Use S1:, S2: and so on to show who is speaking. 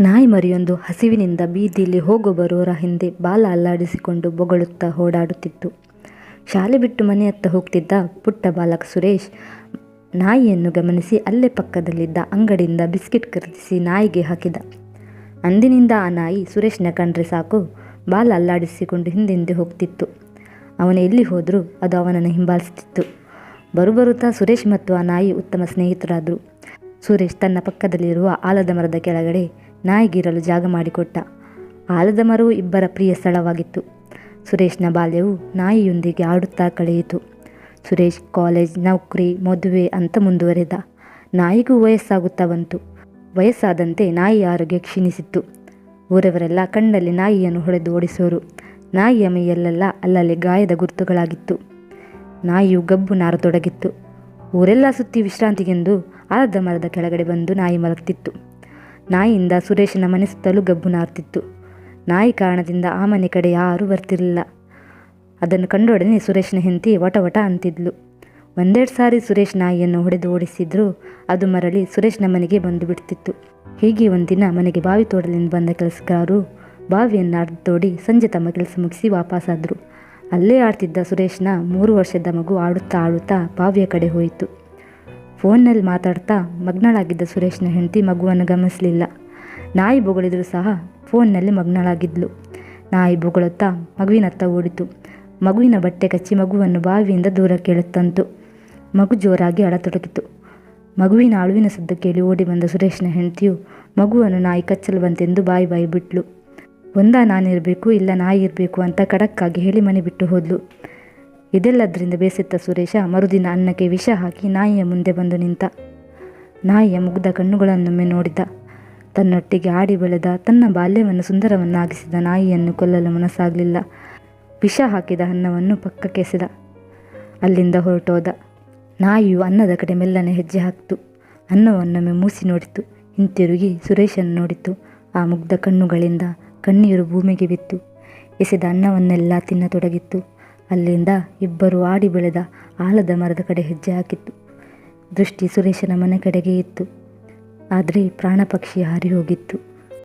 S1: ನಾಯಿ ಮರಿಯೊಂದು ಹಸಿವಿನಿಂದ ಬೀದಿಯಲ್ಲಿ ಹೋಗೋ ಬರೋರ ಹಿಂದೆ ಬಾಲ ಅಲ್ಲಾಡಿಸಿಕೊಂಡು ಬೊಗಳುತ್ತಾ ಓಡಾಡುತ್ತಿತ್ತು. ಶಾಲೆ ಬಿಟ್ಟು ಮನೆಯತ್ತ ಹೋಗ್ತಿದ್ದ ಪುಟ್ಟ ಬಾಲಕ ಸುರೇಶ್ ನಾಯಿಯನ್ನು ಗಮನಿಸಿ ಅಲ್ಲೇ ಪಕ್ಕದಲ್ಲಿದ್ದ ಅಂಗಡಿಯಿಂದ ಬಿಸ್ಕಿಟ್ ಖರೀದಿಸಿ ನಾಯಿಗೆ ಹಾಕಿದ. ಅಂದಿನಿಂದ ಆ ನಾಯಿ ಸುರೇಶ್ನ ಕಂಡ್ರೆ ಸಾಕು, ಬಾಲ ಅಲ್ಲಾಡಿಸಿಕೊಂಡು ಹಿಂದಿಂದೆ ಹೋಗ್ತಿತ್ತು. ಅವನು ಎಲ್ಲಿ ಹೋದರೂ ಅದು ಅವನನ್ನು ಹಿಂಬಾಲಿಸ್ತಿತ್ತು. ಬರುಬರುತ್ತಾ ಸುರೇಶ್ ಮತ್ತು ಆ ನಾಯಿ ಉತ್ತಮ ಸ್ನೇಹಿತರಾದರು. ಸುರೇಶ್ ತನ್ನ ಪಕ್ಕದಲ್ಲಿರುವ ಆಲದ ಮರದ ಕೆಳಗಡೆ ನಾಯಿಗಿರಲು ಜಾಗ ಮಾಡಿಕೊಟ್ಟ. ಆಲದ ಮರವು ಇಬ್ಬರ ಪ್ರಿಯ ಸ್ಥಳವಾಗಿತ್ತು. ಸುರೇಶ್ನ ಬಾಲ್ಯವು ನಾಯಿಯೊಂದಿಗೆ ಆಡುತ್ತಾ ಕಳೆಯಿತು. ಸುರೇಶ್ ಕಾಲೇಜ್, ನೌಕರಿ, ಮದುವೆ ಅಂತ ಮುಂದುವರೆದ. ನಾಯಿಗೂ ವಯಸ್ಸಾಗುತ್ತಾ ಬಂತು. ವಯಸ್ಸಾದಂತೆ ನಾಯಿ ಆರೋಗ್ಯ ಕ್ಷೀಣಿಸಿತ್ತು. ಊರವರೆಲ್ಲ ಕಣ್ಣಲ್ಲಿ ನಾಯಿಯನ್ನು ಹೊಡೆದು ಓಡಿಸೋರು. ನಾಯಿಯ ಮೈಯಲ್ಲೆಲ್ಲ ಅಲ್ಲಲ್ಲಿ ಗಾಯದ ಗುರುತುಗಳಾಗಿತ್ತು. ನಾಯಿಯು ಗಬ್ಬು ನಾರತೊಡಗಿತ್ತು. ಊರೆಲ್ಲ ಸುತ್ತಿ ವಿಶ್ರಾಂತಿಗೆಂದು ಆಲದ ಮರದ ಕೆಳಗಡೆ ಬಂದು ನಾಯಿ ಮಲಗ್ತಿತ್ತು. ನಾಯಿಯಿಂದ ಸುರೇಶನ ಮನೆ ಸುತ್ತಲೂ ಗಬ್ಬು ನಾರ್ತಿತ್ತು ನಾಯಿ ಕಾರಣದಿಂದ ಆ ಮನೆ ಕಡೆ ಯಾರೂ ಬರ್ತಿರಲಿಲ್ಲ. ಅದನ್ನು ಕಂಡೊಡನೆ ಸುರೇಶನ ಹೆಂಡತಿ ವಟ ವಟ ಅಂತಿದ್ಲು. ಒಂದೆರಡು ಸಾರಿ ಸುರೇಶ್ ನಾಯಿಯನ್ನು ಹೊಡೆದು ಓಡಿಸಿದ್ರೂ ಅದು ಮರಳಿ ಸುರೇಶ್ನ ಮನೆಗೆ ಬಂದು ಬಿಡ್ತಿತ್ತು. ಹೀಗೆ ಒಂದಿನ ಮನೆಗೆ ಬಾವಿ ತೋಡಲಿಂದ ಬಂದ ಕೆಲಸಗಾರರು ಬಾವಿಯನ್ನು ಅರ್ಧ ತೋಡಿ ಸಂಜೆ ತಮ್ಮ ಕೆಲಸ ಮುಗಿಸಿ ವಾಪಸ್ಸಾದರು ಅಲ್ಲೇ ಆಡ್ತಿದ್ದ ಸುರೇಶ್ನ ಮೂರು ವರ್ಷದ ಮಗು ಆಡುತ್ತಾ ಆಡುತ್ತಾ ಬಾವಿಯ ಕಡೆ ಹೋಯಿತು. ಫೋನ್ನಲ್ಲಿ ಮಾತಾಡ್ತಾ ಮಗ್ನಳಾಗಿದ್ದ ಸುರೇಶ್ನ ಹೆಂಡತಿ ಮಗುವನ್ನು ಗಮನಿಸಲಿಲ್ಲ. ನಾಯಿ ಬೊಗಳಿದ್ರು ಸಹ ಫೋನ್ನಲ್ಲಿ ಮಗ್ನಳಾಗಿದ್ಲು. ನಾಯಿ ಬೊಗಳುತ್ತಾ ಮಗುವಿನತ್ತ ಓಡಿತು. ಮಗುವಿನ ಬಟ್ಟೆ ಕಚ್ಚಿ ಮಗುವನ್ನು ಬಾವಿಯಿಂದ ದೂರ ಕೇಳುತ್ತಂತು. ಮಗು ಜೋರಾಗಿ ಅಳತೊಡಗಿತು. ಮಗುವಿನ ಅಳುವಿನ ಸದ್ದು ಕೇಳಿ ಓಡಿ ಬಂದ ಸುರೇಶ್ನ ಹೆಂಡತಿಯು ಮಗುವನ್ನು ನಾಯಿ ಕಚ್ಚಲು ಬಂತೆಂದು ಬಾಯಿ ಬಾಯಿ ಬಿಟ್ಲು. ಒಂದ ನಾನಿರಬೇಕು, ಇಲ್ಲ ನಾಯಿ ಇರಬೇಕು ಅಂತ ಖಡಕ್ಕಾಗಿ ಹೇಳಿ ಮನೆ ಬಿಟ್ಟು ಹೋದ್ಲು. ಇದೆಲ್ಲದರಿಂದ ಬೇಸತ್ತ ಸುರೇಶ ಮರುದಿನ ಅನ್ನಕ್ಕೆ ವಿಷ ಹಾಕಿ ನಾಯಿಯ ಮುಂದೆ ಬಂದು ನಿಂತ. ನಾಯಿಯ ಮುಗ್ಧ ಕಣ್ಣುಗಳನ್ನೊಮ್ಮೆ ನೋಡಿದ. ತನ್ನೊಟ್ಟಿಗೆ ಆಡಿ ಬೆಳೆದ ತನ್ನ ಬಾಲ್ಯವನ್ನು ಸುಂದರವನ್ನಾಗಿಸಿದ ನಾಯಿಯನ್ನು ಕೊಲ್ಲಲು ಮನಸ್ಸಾಗಲಿಲ್ಲ. ವಿಷ ಹಾಕಿದ ಅನ್ನವನ್ನು ಪಕ್ಕಕ್ಕೆಸೆದ. ಅಲ್ಲಿಂದ ಹೊರಟೋದ. ನಾಯಿಯು ಅನ್ನದ ಕಡೆ ಮೆಲ್ಲನೆ ಹೆಜ್ಜೆ ಹಾಕ್ತು. ಅನ್ನವನ್ನೊಮ್ಮೆ ಮೂಸಿ ನೋಡಿತು. ಹಿಂತಿರುಗಿ ಸುರೇಶನ್ನು ನೋಡಿತು. ಆ ಮುಗ್ಧ ಕಣ್ಣುಗಳಿಂದ ಕಣ್ಣೀರು ಭೂಮಿಗೆ ಬಿತ್ತು. ಎಸೆದ ಅನ್ನವನ್ನೆಲ್ಲ ತಿನ್ನತೊಡಗಿತ್ತು. ಅಲ್ಲಿಂದ ಇಬ್ಬರು ಆಡಿ ಬೆಳೆದ ಆಲದ ಮರದ ಕಡೆ ಹೆಜ್ಜೆ ಹಾಕಿತ್ತು. ದೃಷ್ಟಿ ಸುರೇಶನ ಮನೆ ಕಡೆಗೆ ಇತ್ತು. ಆದರೆ ಪ್ರಾಣಪಕ್ಷಿ ಹಾರಿ ಹೋಗಿತ್ತು.